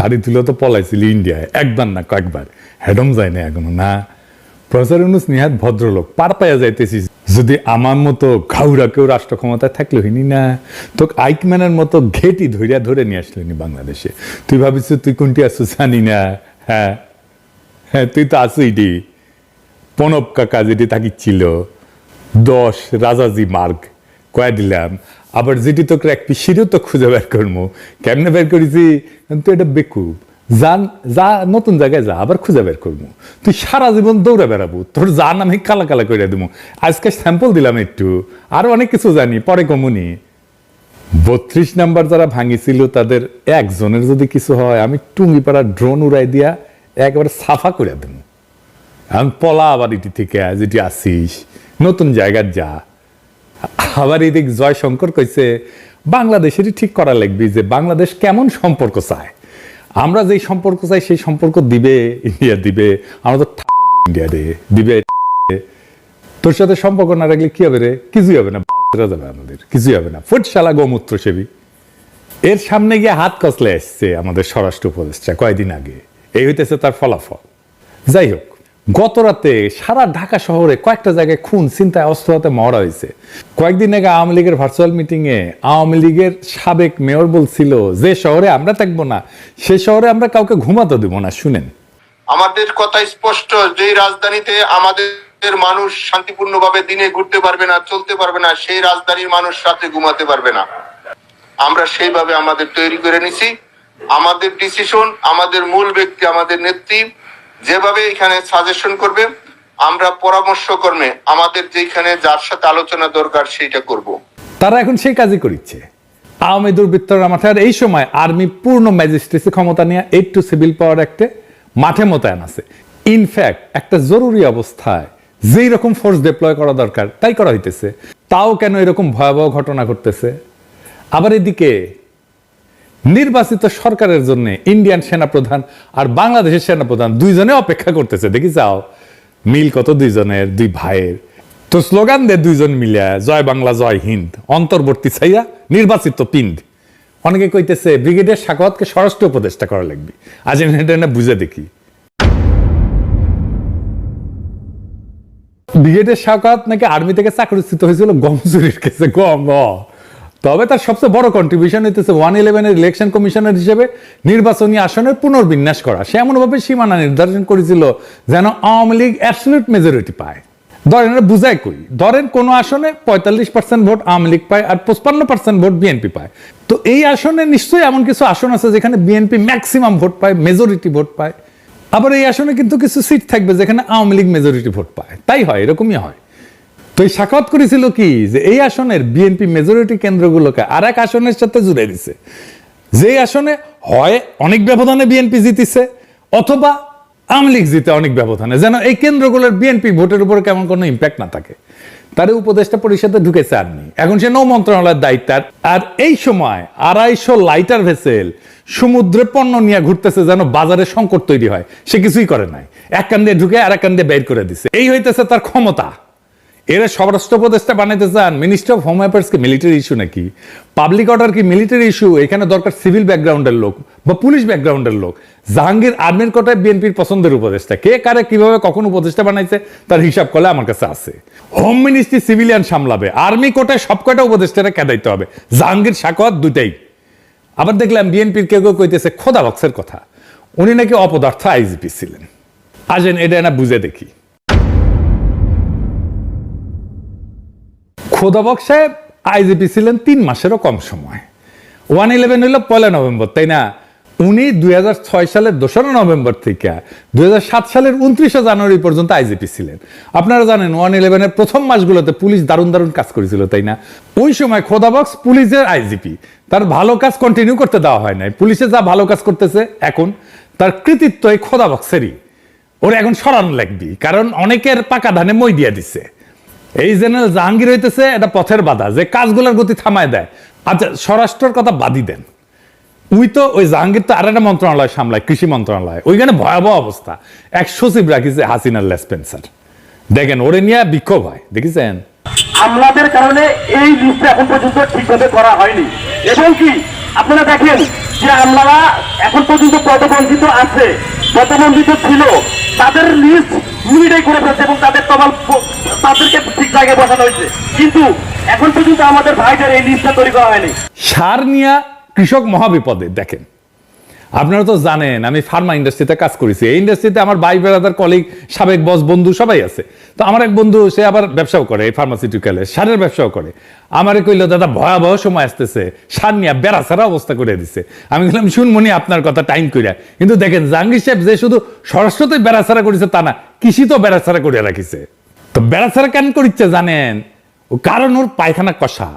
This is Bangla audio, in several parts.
শাড়ি তুলে তো পলাইছিল ইন্ডিয়ায়, একবার না কয়েকবার। হেডম যায় না এখনও, না। প্রফেসর ইউনুস নিহাত ভদ্রলোক, পার পাইয়া যাইতেছি। যদি আমার মতো ঘাউরা কেউ রাষ্ট্র ক্ষমতায় থাকলে হইনি না। তো আইকম্যানের মতো ঘেটি ধরিয়া ধরে নিয়ে আসলেনি বাংলাদেশে। তুই ভাবিস তুই কোনটি আসছো জানি না হ্যাঁ? হ্যাঁ তুই তো আসিডি প্রণব কাকা যেটি থাকিছিল দশ রাজাজি মার্গ। কয়া দিলাম। আবার যেটি তো এক পিসিরও তো খুঁজে বের করব কেমনে বের করেছি? তুই এটা বেকুব। যান, যা, নতুন জায়গায় যা, আবার খুঁজে বের করব তুই সারা জীবন দৌড়ে বেড়াবো। তোর যা আমি কালা কালা করে দেবো আজকে স্যাম্পল দিলাম একটু। আরও অনেক কিছু জানি, পরে কমুনি। বত্রিশ নাম্বার যারা ভাঙিছিল, তাদের একজনের যদি কিছু হয়, আমি টুঙ্গি টুঙ্গিপাড়া ড্রোন উড়াই দিয়া একবারে সাফা করে দেবো আমি পলা আবার এটি থেকে, যেটি আসিস। নতুন জায়গার যা। আবার এদিক জয়শঙ্কর কইছে, বাংলাদেশেরই ঠিক করা লাগবে যে বাংলাদেশ কেমন সম্পর্ক চায়। আমরা যেই সম্পর্ক চাই, সেই সম্পর্ক দিবে ইন্ডিয়া, দিবে আমরা তো ইন্ডিয়া রে, দিবে তোর সাথে সম্পর্ক না রাখলে কি হবে রে? কিছুই হবে না যাবে আমাদের, কিছুই হবে না। ফুটশালা গোমূত্র সেবী। এর সামনে গিয়ে হাত কসলে এসছে আমাদের স্বরাষ্ট্র উপদেষ্টা কয়েকদিন আগে। এই হইতেছে তার ফলাফল। যাই হোক গত রাতে সারা ঢাকা শহরে কয়েকটা জায়গায় খুন চিন্তায় অস্ত্র হাতে মরা হয়েছে। কয়েকদিন আগে আওয়ামী লীগের ভার্চুয়াল মিটিং এ আওয়ামী লীগের সাবেক মেয়র বলছিল, যে শহরে আমরা থাকব না, সে শহরে আমরা কাউকে ঘুমাতে দেবো না। শুনেন। আমাদের কথা স্পষ্ট যে রাজধানীতে আমাদের মানুষ শান্তিপূর্ণভাবে দিনে ঘুরতে পারবে না, চলতে পারবে না, সেই রাজধানীর মানুষ রাতে ঘুমাতে পারবে না। আমরা সেইভাবে আমাদের তৈরি করে নিছি। আমাদের ডিসিশন আমাদের মূল ব্যক্তি, আমাদের নেত্রী যেভাবে এখানে সাজেশন করবে, আমরা পরামর্শ কর্মে আমাদের যেখানে যার সাথে আলোচনা দরকার সেইটা করব। তারা এখন সেই কাজই করিচ্ছে। আওয়ামী দুর্বৃত্তরা মাঠে, আর এই সময় আর্মি পূর্ণ ম্যাজিস্ট্রেসি ক্ষমতা নিয়ে এইট টু সিভিল পাওয়ার অ্যাক্টে মাঠে মোতায়েন আছে। ইনফ্যাক্ট একটা জরুরি অবস্থায় যেই রকম ফোর্স ডিপ্লয় করা দরকার, তাই করা হইতেছে। তাও কেন এরকম ভয়াবহ ঘটনা ঘটতেছে? আবার এদিকে নির্বাচিত সরকারের জন্য ইন্ডিয়ান সেনাপ্রধান আর বাংলাদেশের সেনাপ্রধান দুইজনে অপেক্ষা করতেছে। দেখি যাও, মিল কত দুইজনের, দুই ভাইয়ের? তো স্লোগান দে দুইজন মিলিয়া, জয় বাংলা, জয় হিন্দ। অন্তর্বর্তী ছাইয়া নির্বাচিত পিন্ড। অনেকে কইতেছে ব্রিগেডিয়ার সাকওয়াতকে স্বরাষ্ট্র উপদেষ্টা করা লাগবে। আজ আমি এটা বুঝে দেখি। ব্রিগেডিয়ার সাকওয়াত নাকি আর্মি থেকে চাকরিচ্যুত হয়েছিল? গম চুরির কেসে গম। তবে তার সবচেয়ে বড় কন্ট্রিবিউশন হইতেছে ওয়ান ইলেভেনের ইলেকশন কমিশনার হিসেবে নির্বাচনী আসনের পুনর্বিন্যাস করা। সে এমনভাবে সীমানা নির্ধারণ করেছিল যেন আওয়ামী লীগ অ্যাবসলিউট মেজরিটি পায়। ধরেন বুঝাই কই? ধরেন, কোন আসনে পঁয়তাল্লিশ পার্সেন্ট ভোট আওয়ামী লীগ পায় আর পঁচপান্ন পার্সেন্ট ভোট বিএনপি পায়। তো এই আসনে নিশ্চয়ই এমন কিছু আসন আছে যেখানে বিএনপি ম্যাক্সিমাম ভোট পায় মেজরিটি ভোট পায়। আবার এই আসনে কিন্তু কিছু সিট থাকবে যেখানে আওয়ামী লীগ মেজরিটি ভোট পায়। তাই হয়, এরকমই হয়। তো এই সাক্ষাৎ করেছিল কি? যে এই আসনের বিএনপি মেজরিটি কেন্দ্রগুলোকে আর এক আসনের সাথে জুড়ে দিছে। যে আসনে হয় অনেক ব্যবধানে বিএনপি জিতিছে, অথবা আওয়ামী লীগ জিতে অনেক ব্যবধানে। যেন এই কেন্দ্রগুলোর বিএনপি ভোটের উপর কেমন কোনো ইম্প্যাক্ট না থাকে। তার উপদেষ্টা পরিষদে ঢুকেছে আর্মি এখন সে নৌ মন্ত্রণালয়ের দায়িত্ব আর- আর এই সময় আড়াইশো লাইটার ভেসেল সমুদ্রে পণ্য নিয়ে ঘুরতেছে যেন বাজারে সংকট তৈরি হয়। সে কিছুই করে নাই। এক কান দিয়ে ঢুকে আর এক কান দিয়ে বের করে দিছে। এই হইতেছে তার ক্ষমতা। এরা স্বরাষ্ট্র উপদেষ্টা বানাইতে চান। মিনিস্টার অফ হোম অ্যাফেয়ার্স কি মিলিটারি ইস্যু নাকি? পাবলিক অর্ডার কি মিলিটারি ইস্যু এখানে দরকার সিভিল ব্যাকগ্রাউন্ডের লোক বা পুলিশ ব্যাকগ্রাউন্ডের লোক। জাহাঙ্গীর আর্মির কোটায় বিএনপির পছন্দের উপদেষ্টা। কে, কারে, কীভাবে, কখন উপদেষ্টা বানাইছে, তার হিসাব করলে আমার কাছে আছে। হোম মিনিস্ট্রি সিভিলিয়ান সামলাবে। আর্মি কোটায় সব কয়টা উপদেষ্টারা কেদাইতে হবে। জাহাঙ্গীর সাকওয়াত দুটাই আবার দেখলাম বিএনপির কেউ কেউ কইতেছে, খোদা বক্সের কথা। উনি নাকি অপদার্থ আইজিপি ছিলেন। আসেন, এটা না বুঝে দেখি। খোদাবক সাহেব আইজিপি ছিলেন তিন মাসেরও কম সময়। ওয়ান ইলেভেন হইল পয়লা নভেম্বর, তাই না? উনি দুই সালের দোসরা নভেম্বর থেকে দুই সালের উনত্রিশে জানুয়ারি পর্যন্ত আইজিপি ছিলেন। আপনারা জানেন ওয়ান ইলেভেনের প্রথম মাসগুলোতে পুলিশ দারুণ দারুণ কাজ করেছিল, তাই না? ওই সময় খোদাবক্স পুলিশের আইজিপি তার ভালো কাজ কন্টিনিউ করতে দেওয়া হয় নাই। পুলিশে যা ভালো কাজ করতেছে, এখন তার কৃতিত্ব এই খোদাবক্সেরই ওর এখন সরানো লাগবি কারণ অনেকের পাকা ধানে মই দিয়ে দিছে। এই জেনারেল জাহাঙ্গীর হইতেছে এটা পথের বাধা, যে কাজগুলোর গতি থামায় দেয়। আচ্ছা স্বরাষ্ট্রের কথা বাদই দেন। উই তো, ওই জাহাঙ্গীর তো আর একটা মন্ত্রণালয় সামলায়, কৃষি মন্ত্রণালয়। ওইখানে ভয়াবহ অবস্থা। এক সচিব রাখিছে হাসিনার লেসপেন্সার দেখেন, ওরে নিয়ে বিক্ষোভ হয়, দেখেছেন? হামলাদের কারণে এই লিস্ট এখন পর্যন্ত ঠিকভাবে করা হয়নি। এবং কি, আপনারা দেখেন যে আমলারা এখন পর্যন্ত পদবঞ্চিত আছে। পদবঞ্চিত ছিল, তাদের লিস্ট মিডিয়াই করে ফেলছে এবং তাদের তমাল তাদেরকে ঠিক জায়গায় বসানো হয়েছে। কিন্তু এখন পর্যন্ত আমাদের ভাইদের এই লিস্টটা তৈরি করা হয়নি। সার নিয়ে কৃষক মহাবিপদে, দেখেন। আপনারা তো জানেন, আমি ফার্মা ইন্ডাস্ট্রিতে কাজ করেছি। এই ইন্ডাস্ট্রিতে আমার ভাই বেড়াদার কলিগ সাবেক বস বন্ধু সবাই আছে। তো আমার এক বন্ধু, সে আবার ব্যবসাও করে এই ফার্মাসিউটিক্যালে সারের ব্যবসাও করে। আমারে কইলো, দাদা, ভয়াবহ সময় আসতেছে। সার নিয়ে বেড়া সারা অবস্থা করে দিছে। আমি বললাম, শুনমনি, আপনার কথা টাইম কইরা। কিন্তু দেখেন, জাহাঙ্গীর সাহেব যে শুধু সরস্বতী বেড়া ছাড়া করেছে তা না, কৃষি তো বেড়া ছাড়া করে রাখিছে। তো বেড়া ছাড়া কেন করিচ্ছে জানেন? কারণ ওর পায়খানা কষা।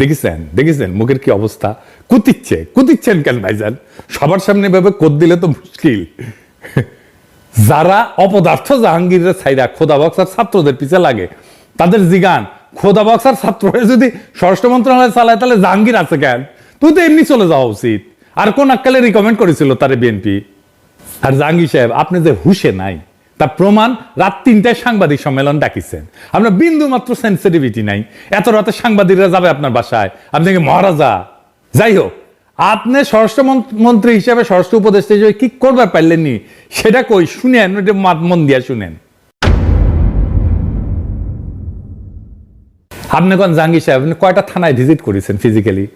দেখেছেন দেখেছেন মুখের কি অবস্থা? কুতিচ্ছে, কুতিচ্ছেন কেন ভাইজান সবার সামনে ভাবে কোদ দিলে তো মুশকিল। যারা অপদার্থ জাহাঙ্গীরের ছাইরা খোদা বক্সার ছাত্রদের পিছে লাগে, তাদের জিগান, খোদা বক্সার ছাত্ররা যদি স্বরাষ্ট্র মন্ত্রণালয় চালায়, তাহলে জাহাঙ্গীর আছে কেন? তুই তো এমনি চলে যাওয়া উচিত। আর কোন আক্কালে রিকমেন্ড করেছিল তারে বিএনপি? আর জাহাঙ্গীর সাহেব, আপনি যে হুশে নাই তার প্রমাণ রাত তিনটায় সাংবাদিক সম্মেলন ডাকিছেন আপনার বিন্দু মাত্র সেন্সিটিভিটি নাই। এত রাতে সাংবাদিকরা যাবে আপনার বাসায়। আপনি কি মহারাজা? যাই হোক, আপনি স্বরাষ্ট্র মন্ত- মন্ত্রী হিসেবে, স্বরাষ্ট্র উপদেষ্টা হিসেবে কি করবার পারলেননি? সেটা কই? শুনেন মন দিয়া শুনেন। আপনি কোন জাহাঙ্গীর সাহেব, আপনি কয়টা থানায় ভিজিট করেছেন ফিজিক্যালি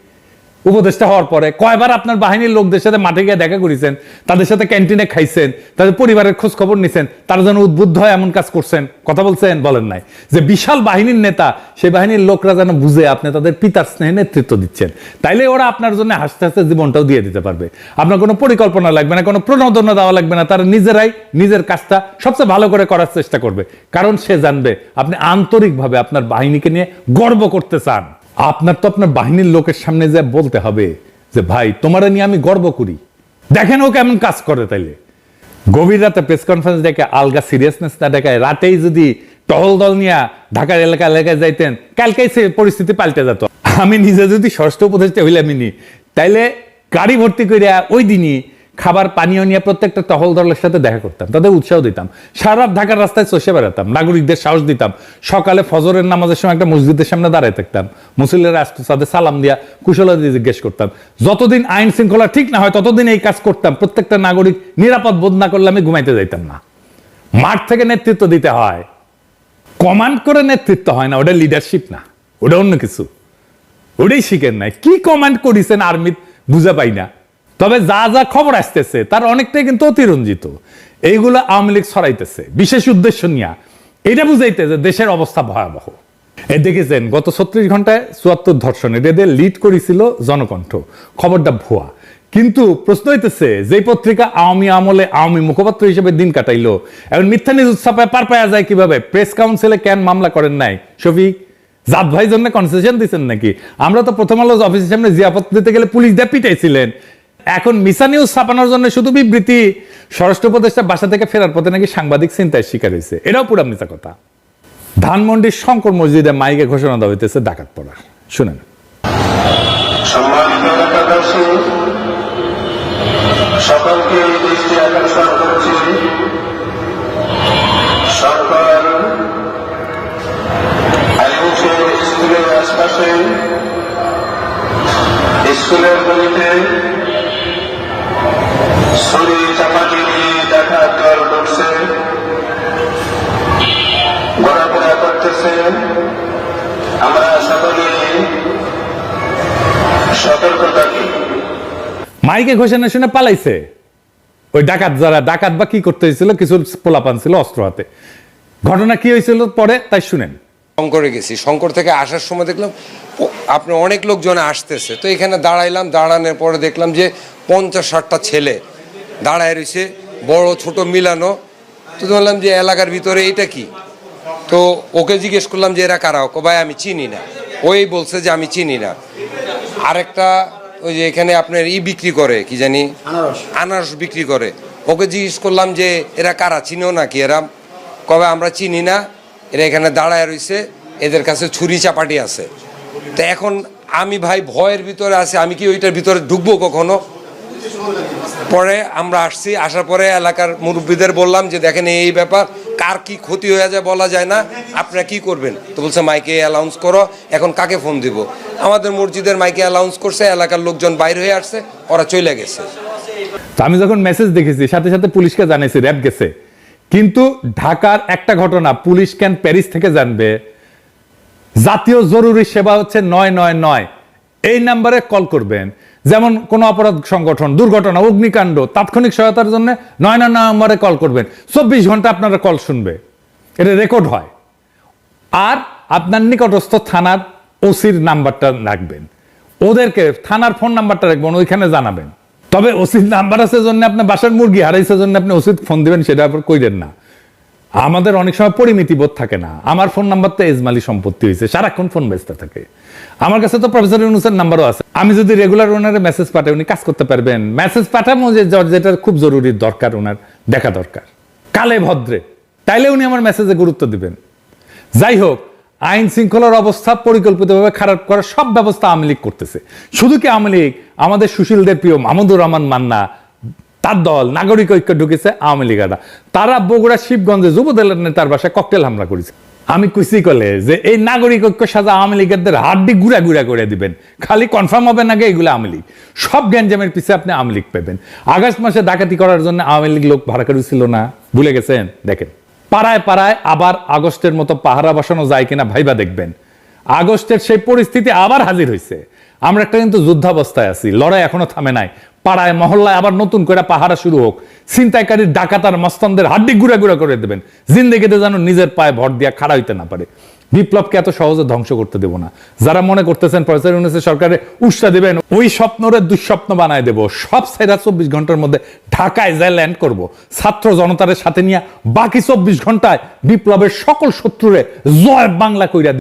উপদেষ্টা হওয়ার পরে কয়বার আপনার বাহিনীর লোকদের সাথে মাঠে গিয়ে দেখা করেছেন, তাদের সাথে ক্যান্টিনে খাইছেন, তাদের পরিবারের খোঁজ খবর নিছেন, তারা যেন উদ্বুদ্ধ হয় এমন কাজ করছেন, কথা বলছেন, বলেন নাই। যে বিশাল বাহিনীর নেতা, সেই বাহিনীর লোকরা যেন বুঝে আপনি তাদের পিতার স্নেহে নেতৃত্ব দিচ্ছেন। তাইলে ওরা আপনার জন্য হাসতে হাসতে জীবনটাও দিয়ে দিতে পারবে। আপনার কোনো পরিকল্পনা লাগবে না, কোনো প্রণোদনা দেওয়া লাগবে না, তারা নিজেরাই নিজের কাজটা সবচেয়ে ভালো করে করার চেষ্টা করবে। কারণ সে জানবে, আপনি আন্তরিকভাবে আপনার বাহিনীকে নিয়ে গর্ব করতে চান। আপনার তো আপনার বাহিনীর লোকের সামনে যে বলতে হবে যে, ভাই, তোমারে নিয়ে আমি গর্ব করি। দেখেন ও কেমন কাজ করে তাইলে। গভীর রাতে প্রেস কনফারেন্স ডেকে আলগা সিরিয়াসনেস না দেখায় রাতেই যদি টহল দল নিয়ে ঢাকার এলাকা এলাকায় যাইতেন, কালকেই সে পরিস্থিতি পাল্টে যেত। আমি নিজে যদি ষষ্ঠ উপদেষ্টা হইলামিনি তাইলে গাড়ি ভর্তি করিয়া ওই দিনই খাবার, পানীয় নিয়ে প্রত্যেকটা টহল দলের সাথে দেখা করতাম, তাদের উৎসাহ দিতাম। সারা ঢাকার রাস্তায় চষে বেড়াতাম, নাগরিকদের সাহস দিতাম। সকালে ফজরের নামাজের সময় একটা মসজিদের সামনে দাঁড়ায় থাকতাম মুসলিমের রাষ্ট্র সাথে সালাম দিয়া কুশলাদি জিজ্ঞেস করতাম, যতদিন আইন শৃঙ্খলা ঠিক না হয়, ততদিন এই কাজ করতাম, প্রত্যেকটা নাগরিক নিরাপদ বোধ না করলে আমি ঘুমাইতে যাইতাম না। মাঠ থেকে নেতৃত্ব দিতে হয়। কমান্ড করে নেতৃত্ব হয় না, ওটা লিডারশিপ না, ওটা অন্য কিছু। ওটাই শিখেন নাই। কি কমান্ড করেছেন আর্মিত বুঝা পাই না। তবে যা যা খবর আসতেছে, তার অনেকটাই কিন্তু অতিরঞ্জিত। এইগুলো আওয়ামী লীগ ছড়াইতেছে। বিশেষ উদ্দেশ্য নিয়ে। এটা বুঝাইতে যে দেশের অবস্থা ভয়াবহ। এ দেখেছেন, গত ছত্রিশ ঘন্টায় চুয়াত্তর ধর্ষণ। এদের লিড করেছিল জনকণ্ঠ। খবরটা ভুয়া। কিন্তু প্রশ্ন হইতেছে যে পত্রিকা আওয়ামী আমলে আওয়ামী মুখপাত্র হিসেবে দিন কাটাইলো, এখন মিথ্যা নিউজ ছাপায় পার পাওয়া যায় কীভাবে? প্রেস কাউন্সিলে কেন মামলা করেন নাই? শফিক, জাত ভাই জন্য কনসেশন দিচ্ছেন নাকি? আমরা তো প্রথম আলো অফিসের সামনে জিয়াপত দিতে গেলে পুলিশ দিয়ে পিটাইছিলেন। এখন মিসা নিউজ ছাপানোর জন্য শুধু বিবৃতি, স্বরাষ্ট্র উপদেষ্টা বাসা থেকে ফেরার পথে নাকি সাংবাদিক চিন্তায় শিকার হয়েছে। এটাও পুরা মিথ্যা কথা। ধানমন্ডির শঙ্কর মসজিদে মাইকে ঘোষণা দেওয়া হইতেছে ডাকাত পড়া। শুনেন। সকলকে দৃষ্টি আকর্ষণ করছি। মাইকে ঘোষণা শুনে পালাইছে। ওই ডাকাত যারা, ডাকাত বা কি করতে হয়েছিল, কিছু পোলাপান ছিল অস্ত্র হাতে। ঘটনা কি হয়েছিল পরে, তাই শুনেন। শঙ্করে গেছি। শঙ্কর থেকে আসার সময় দেখলাম আপনার অনেক লোকজন আসতেছে। তো এখানে দাঁড়াইলাম, দাঁড়ানোর পরে দেখলাম যে পঞ্চাশ ষাটটা ছেলে দাঁড়ায় রয়েছে, বড়, ছোট, মিলানো। তো বললাম যে এলাকার ভিতরে এটা কি? তো ওকে জিজ্ঞেস করলাম যে এরা কারা? ভাই, আমি চিনি না। ওই বলছে যে, আমি চিনি না। আরেকটা ওই যে এখানে আপনার ই বিক্রি করে কি জানি? আনারস। বিক্রি করে। ওকে জিজ্ঞেস করলাম যে এরা কারা চিনো নাকি এরা? কবে আমরা চিনি না এরা এখানে দাঁড়ায় রয়েছে এদের কাছে ছুরি চাপাটি আছে। তো এখন আমি ভাই ভয়ের ভিতরে আছে আমি কি ওইটার ভিতরে ঢুকবো কখনো? পরে আমরা আসছি, আসার পরে এলাকার মুরব্বীদের বললাম যে, দেখেন এই ব্যাপার, কার কি ক্ষতি হয়ে যায় বলা যায় না আপনারা কি করবেন? তো বলছে, মাইকে অ্যালাউন্স করো, এখন কাকে ফোন দিব? আমাদের মসজিদের মাইকে অ্যালাউন্স করছে, এলাকার লোকজন বাইরে হয়ে আসছে, ওরা চলে গেছে। তো আমি যখন মেসেজ দেখেছি, সাথে সাথে পুলিশকে জানাইছি র্যাব গেছে। কিন্তু ঢাকার একটা ঘটনা, পুলিশ ক্যান প্যারিস থেকে জানবে? জাতীয় জরুরি সেবা হচ্ছে নয় নয় নয়। এই নাম্বারে কল করবেন। যেমন কোন অপরাধ সংগঠন, দুর্ঘটনা, অগ্নিকাণ্ড, তাৎক্ষণিক সহায়তার জন্য নয় নয় নম্বরে কল করবেন। চব্বিশ ঘণ্টা আপনারা কল শুনবে। এটা রেকর্ড হয়। আর আপনার নিকটস্থ থানার ওসির নাম্বারটা রাখবেন। ওদেরকে থানার ফোন নাম্বারটা রাখবেন, ওইখানে জানাবেন। তবে ওসির নাম্বার আছে জন্য আপনার বাসার মুরগি হারাইছে জন্য আপনি ওসির ফোন দিবেন, সেটা আবার কইলেন না। আমাদের অনেক সময় পরিমিতি বোধ থাকে না। আমার ফোন নাম্বার তো এজমালি সম্পত্তি হয়েছে, সারাক্ষণ ফোন ব্যস্ত থাকে। আমার কাছে তো প্রফেসর ইউনুসের নাম্বারও আছে। আমি যদি রেগুলার ওনারে মেসেজ পাঠাই, উনি কাজ করতে পারবেন। মেসেজ পাঠাবো যে যেটা খুব জরুরি, দরকার ওনার, দেখা দরকার। কালে ভদ্রে। তাইলে উনি আমার মেসেজে গুরুত্ব দিবেন। যাই হোক, আইন শৃঙ্খলার অবস্থা পরিকল্পিতভাবে খারাপ করার সব ব্যবস্থা আওয়ামী লীগ করতেছে। শুধু কি আওয়ামী লীগ? আমাদের সুশীলদের প্রিয় মাহমুদুর রহমান মান্না তার দল নাগরিক ঐক্য ঢুকেছে আওয়ামী লীগারা তারা বগুড়া, শিবগঞ্জে যুবদলের নেতার বাসায় ককটেল হামলা করেছে। আমি কুসি কলে যে এই নাগরিক ঐক্য সাজা আওয়ামী লীগেরদের হাড্ডি গুড়া গুড়া করে দিবেন। খালি কনফার্ম হবে না এগুলো আওয়ামী লীগ। সব গ্যাঞ্জামের পিছে আপনি আওয়ামী লীগ পাবেন। আগস্ট মাসে ডাকাতি করার জন্য আওয়ামী লীগ লোক ভাড়া করেছিল না। ভুলে গেছেন? দেখেন। পাড়ায় পাড়ায় আবার আগস্টের মতো পাহারা বসানো যায় কিনা ভাইবা দেখবেন। আগস্টের সেই পরিস্থিতি আবার হাজির হয়েছে আমরা একটা কিন্তু যুদ্ধাবস্থায় আছি, লড়াই এখনও থামে নাই। পাড়ায়, মহল্লায় আবার নতুন করে পাহারা শুরু হোক। ছিনতাইকারীর ডাকাতার মস্তানদের হাড্ডি গুড়া গুড়া করে দেবেন। জিন্দেগিতে যেন নিজের পায়ে ভর দিয়া খাড়া হইতে না পারে। বিপ্লবকে এত সহজে ধ্বংস করতে দেব না। যারা মনে করতেছেন প্রফেসর ইউনুসের সরকারে উৎসাহ দিবেন, ওই স্বপ্নরে দুঃস্বপ্ন বানায় দেব। সব সেরা চব্বিশ ঘণ্টার মধ্যে ঢাকায় যায় ল্যান্ড করব। ছাত্র জনতার সাথে নিয়ে বাকি চব্বিশ ঘন্টায় বিপ্লবের সকল শত্রুরে জয় বাংলা কইরা